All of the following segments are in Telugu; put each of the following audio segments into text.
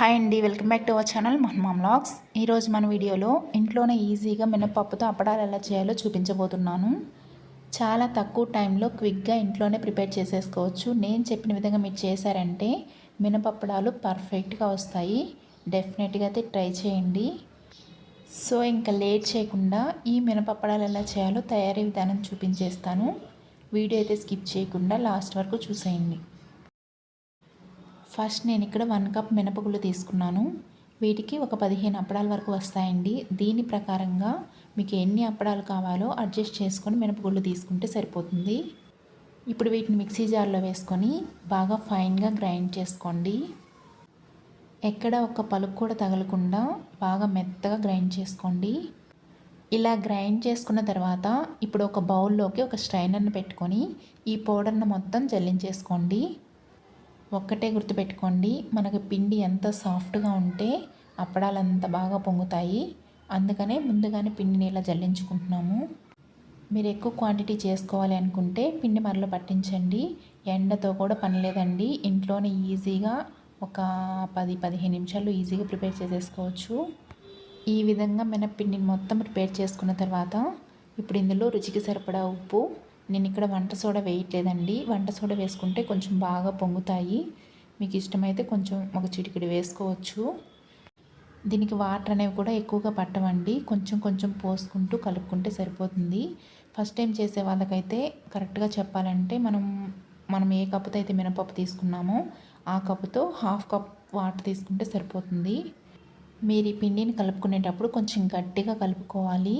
హాయ్ అండి welcome back to our channel Mahamma vlogs. ఈరోజు మన వీడియోలో ఇంట్లోనే ఈజీగా మినపప్పుతో అప్పడాలు ఎలా చేయాలో చూపించబోతున్నాను. చాలా తక్కువ టైంలో క్విక్గా ఇంట్లోనే ప్రిపేర్ చేసేసుకోవచ్చు. నేను చెప్పిన విధంగా మీరు చేశారంటే మినపప్పడాలు పర్ఫెక్ట్గా వస్తాయి. డెఫినెట్గా అయితే ట్రై చేయండి. సో ఇంకా లేట్ చేయకుండా ఈ మినపప్పడాలు ఎలా చేయాలో తయారీ విధానం చూపించేస్తాను. వీడియో అయితే స్కిప్ చేయకుండా లాస్ట్ వరకు చూసేయండి. ఫస్ట్ నేను ఇక్కడ వన్ కప్ మినపగుళ్ళు తీసుకున్నాను. వీటికి ఒక పదిహేను అప్పడాల వరకు వస్తాయండి. దీని ప్రకారంగా మీకు ఎన్ని అప్పడాలు కావాలో అడ్జస్ట్ చేసుకొని మినపగుళ్ళు తీసుకుంటే సరిపోతుంది. ఇప్పుడు వీటిని మిక్సీ జార్లో వేసుకొని బాగా ఫైన్గా గ్రైండ్ చేసుకోండి. ఎక్కడ ఒక పలుకు కూడా తగలకుండా బాగా మెత్తగా గ్రైండ్ చేసుకోండి. ఇలా గ్రైండ్ చేసుకున్న తర్వాత ఇప్పుడు ఒక బౌల్లోకి ఒక స్ట్రైనర్ని పెట్టుకొని ఈ పౌడర్ను మొత్తం జల్లించేసుకోండి. ఒక్కటే గుర్తుపెట్టుకోండి మనకు పిండి ఎంత సాఫ్ట్గా ఉంటే అప్పడాలు అంత బాగా పొంగుతాయి. అందుకనే ముందుగానే పిండిని ఇలా జల్లించుకుంటున్నాము. మీరు ఎక్కువ క్వాంటిటీ చేసుకోవాలి అనుకుంటే పిండి మరలో పట్టించండి. ఎండతో కూడా పని లేదండి. ఇంట్లోనే ఈజీగా ఒక పది పదిహేను నిమిషాలు ఈజీగా ప్రిపేర్ చేసేసుకోవచ్చు. ఈ విధంగా మినప్పిండిని మొత్తం ప్రిపేర్ చేసుకున్న తర్వాత ఇప్పుడు ఇందులో రుచికి సరిపడా ఉప్పు నేను ఇక్కడ వంట సోడా వేయట్లేదండి. వంట సోడా వేసుకుంటే కొంచెం బాగా పొంగుతాయి. మీకు ఇష్టమైతే కొంచెం ఒక చిటికిడి వేసుకోవచ్చు. దీనికి వాటర్ అనేవి కూడా ఎక్కువగా పట్టవండి. కొంచెం కొంచెం పోసుకుంటూ కలుపుకుంటే సరిపోతుంది. ఫస్ట్ టైం చేసే వాళ్ళకైతే కరెక్ట్గా చెప్పాలంటే మనం మనం ఏ కప్పుతో అయితే మినపప్పు తీసుకున్నామో ఆ కప్పుతో హాఫ్ కప్ వాటర్ తీసుకుంటే సరిపోతుంది. మీరు ఈ పిండిని కలుపుకునేటప్పుడు కొంచెం గట్టిగా కలుపుకోవాలి.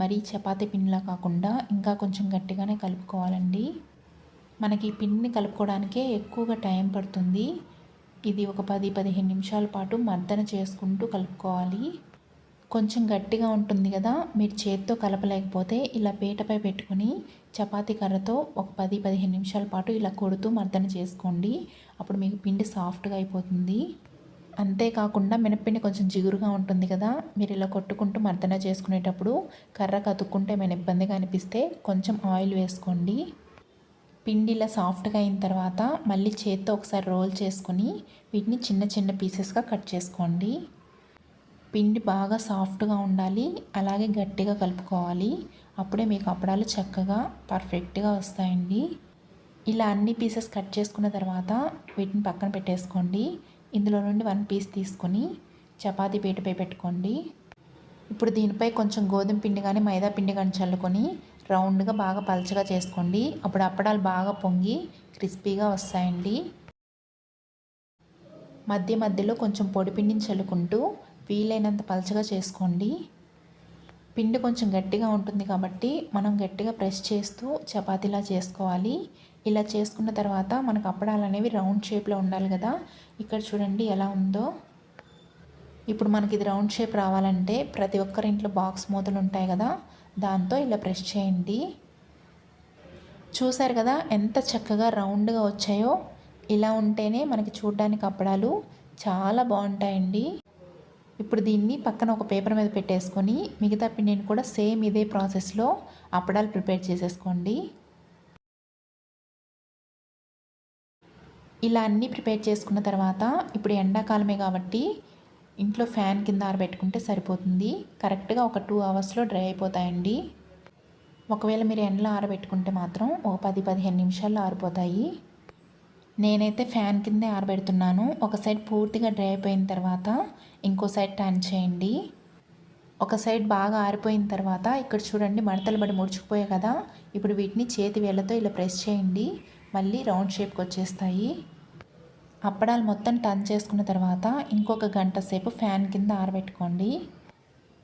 మరీ చపాతి పిండిలా కాకుండా ఇంకా కొంచెం గట్టిగానే కలుపుకోవాలండి. మనకి పిండిని కలుపుకోవడానికే ఎక్కువగా టైం పడుతుంది. ఇది ఒక పది పదిహేను నిమిషాల పాటు మర్దన చేసుకుంటూ కలుపుకోవాలి. కొంచెం గట్టిగా ఉంటుంది కదా మీరు చేత్తో కలపలేకపోతే ఇలా పీటపై పెట్టుకొని చపాతీ కర్రతో ఒక పది పదిహేను నిమిషాల పాటు ఇలా కొడుతూ మర్దన చేసుకోండి. అప్పుడు మీకు పిండి సాఫ్ట్గా అయిపోతుంది. అంతేకాకుండా మినప్పిండి కొంచెం జిగురుగా ఉంటుంది కదా మీరు ఇలా కొట్టుకుంటూ మర్దన చేసుకునేటప్పుడు కర్ర కతుక్కుంటే ఏమైనా ఇబ్బందిగా అనిపిస్తే కొంచెం ఆయిల్ వేసుకోండి. పిండి ఇలా సాఫ్ట్గా అయిన తర్వాత మళ్ళీ చేత్తో ఒకసారి రోల్ చేసుకొని వీటిని చిన్న చిన్న పీసెస్గా కట్ చేసుకోండి. పిండి బాగా సాఫ్ట్గా ఉండాలి అలాగే గట్టిగా కలుపుకోవాలి. అప్పుడే మీకు అప్పడాలు చక్కగా పర్ఫెక్ట్గా వస్తాయండి. ఇలా అన్ని పీసెస్ కట్ చేసుకున్న తర్వాత వీటిని పక్కన పెట్టేసుకోండి. ఇందులో నుండి వన్ పీస్ తీసుకొని చపాతీ పీటపై పెట్టుకోండి. ఇప్పుడు దీనిపై కొంచెం గోధుమ పిండి కానీ మైదా పిండి కానీ చల్లుకొని రౌండ్గా బాగా పలచగా చేసుకోండి. అప్పుడు అప్పడాలు బాగా పొంగి క్రిస్పీగా వస్తాయండి. మధ్య మధ్యలో కొంచెం పొడి పిండిని చల్లుకుంటూ వీలైనంత పలచగా చేసుకోండి. పిండి కొంచెం గట్టిగా ఉంటుంది కాబట్టి మనం గట్టిగా ప్రెస్ చేస్తూ చపాతీలా చేసుకోవాలి. ఇలా చేసుకున్న తర్వాత మనకు అప్పడాలు అనేవి రౌండ్ షేప్లో ఉండాలి కదా. ఇక్కడ చూడండి ఎలా ఉందో. ఇప్పుడు మనకి ఇది రౌండ్ షేప్ రావాలంటే ప్రతి ఒక్కరి ఇంట్లో బాక్స్ మూతలు ఉంటాయి కదా. దాంతో ఇలా ప్రెస్ చేయండి. చూసారు కదా ఎంత చక్కగా రౌండ్గా వచ్చాయో. ఇలా ఉంటేనే మనకి చూడడానికి అప్పడాలు చాలా బాగుంటాయండి. ఇప్పుడు దీన్ని పక్కన ఒక పేపర్ మీద పెట్టేసుకొని మిగతా పిండిని కూడా సేమ్ ఇదే ప్రాసెస్లో అప్పడాలు ప్రిపేర్ చేసేసుకోండి. ఇలా అన్నీ ప్రిపేర్ చేసుకున్న తర్వాత ఇప్పుడు ఎండాకాలమే కాబట్టి ఇంట్లో ఫ్యాన్ కింద ఆరబెట్టుకుంటే సరిపోతుంది. కరెక్ట్గా ఒక టూ అవర్స్లో డ్రై అయిపోతాయండి. ఒకవేళ మీరు ఎండలో ఆరబెట్టుకుంటే మాత్రం ఒక పది పదిహేను నిమిషాల్లో ఆరిపోతాయి. నేనైతే ఫ్యాన్ కిందే ఆరబెడుతున్నాను. ఒక సైడ్ పూర్తిగా డ్రై అయిపోయిన తర్వాత ఇంకో సైడ్ టర్న్ చేయండి. ఒక సైడ్ బాగా ఆరిపోయిన తర్వాత ఇక్కడ చూడండి మడతలు పడి ముడుచుకుపోయాయి కదా. ఇప్పుడు వీటిని చేతి వేళ్ళతో ఇలా ప్రెస్ చేయండి. మళ్ళీ రౌండ్ షేప్కి వచ్చేస్తాయి. అప్పడాలు మొత్తం టర్న్ చేసుకున్న తర్వాత ఇంకొక గంట సేపు ఫ్యాన్ కింద ఆరబెట్టుకోండి.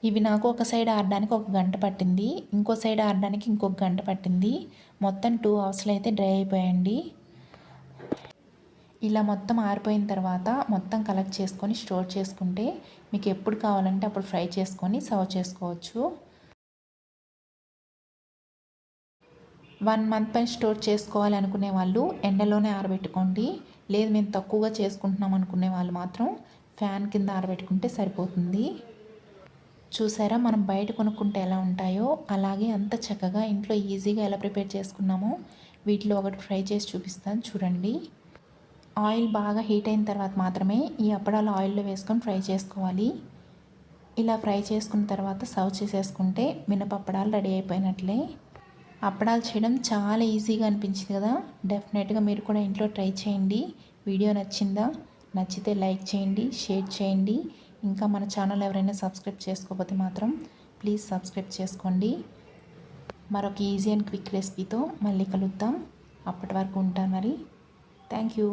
ఇవి నాకు ఒక సైడ్ ఆడడానికి ఒక గంట పట్టింది. ఇంకో సైడ్ ఆడడానికి ఇంకొక గంట పట్టింది. మొత్తం టూ అవర్స్లో అయితే డ్రై అయిపోయండి. ఇలా మొత్తం ఆరిపోయిన తర్వాత మొత్తం కలెక్ట్ చేసుకొని స్టోర్ చేసుకుంటే మీకు ఎప్పుడు కావాలంటే అప్పుడు ఫ్రై చేసుకొని సర్వ్ చేసుకోవచ్చు. వన్ మంత్ పైన స్టోర్ చేసుకోవాలి అనుకునే వాళ్ళు ఎండలోనే ఆరబెట్టుకోండి. లేదు మేము తక్కువగా చేసుకుంటున్నాం అనుకునే వాళ్ళు మాత్రం ఫ్యాన్ కింద ఆరబెట్టుకుంటే సరిపోతుంది. చూసారా మనం బయట కొనుక్కుంటే ఎలా ఉంటాయో? అలాగే అంత చక్కగా ఇంట్లో ఈజీగా ఎలా ప్రిపేర్ చేసుకున్నామో? వీటిలో ఒకటి ఫ్రై చేసి చూపిస్తాను. చూడండి. ఆయిల్ బాగా హీట్ అయిన తర్వాత మాత్రమే ఈ అప్పడాలు ఆయిల్లో వేసుకొని ఫ్రై చేసుకోవాలి. ఇలా ఫ్రై చేసుకున్న తర్వాత సర్వ్ చేసేసుకుంటే మినపప్పడాలు రెడీ అయిపోయినట్లే. అప్పడాలు చేయడం చాలా ఈజీగా అనిపించింది కదా. డెఫినెట్గా మీరు కూడా ఇంట్లో ట్రై చేయండి. వీడియో నచ్చిందా? నచ్చితే లైక్ చేయండి షేర్ చేయండి. ఇంకా మన ఛానల్ ఎవరైనా సబ్స్క్రైబ్ చేసుకోకపోతే మాత్రం ప్లీజ్ సబ్స్క్రైబ్ చేసుకోండి. మరొక ఈజీ అండ్ క్విక్ రెసిపీతో మళ్ళీ కలుద్దాం. అప్పటి వరకు ఉంటాను మరి. Thank you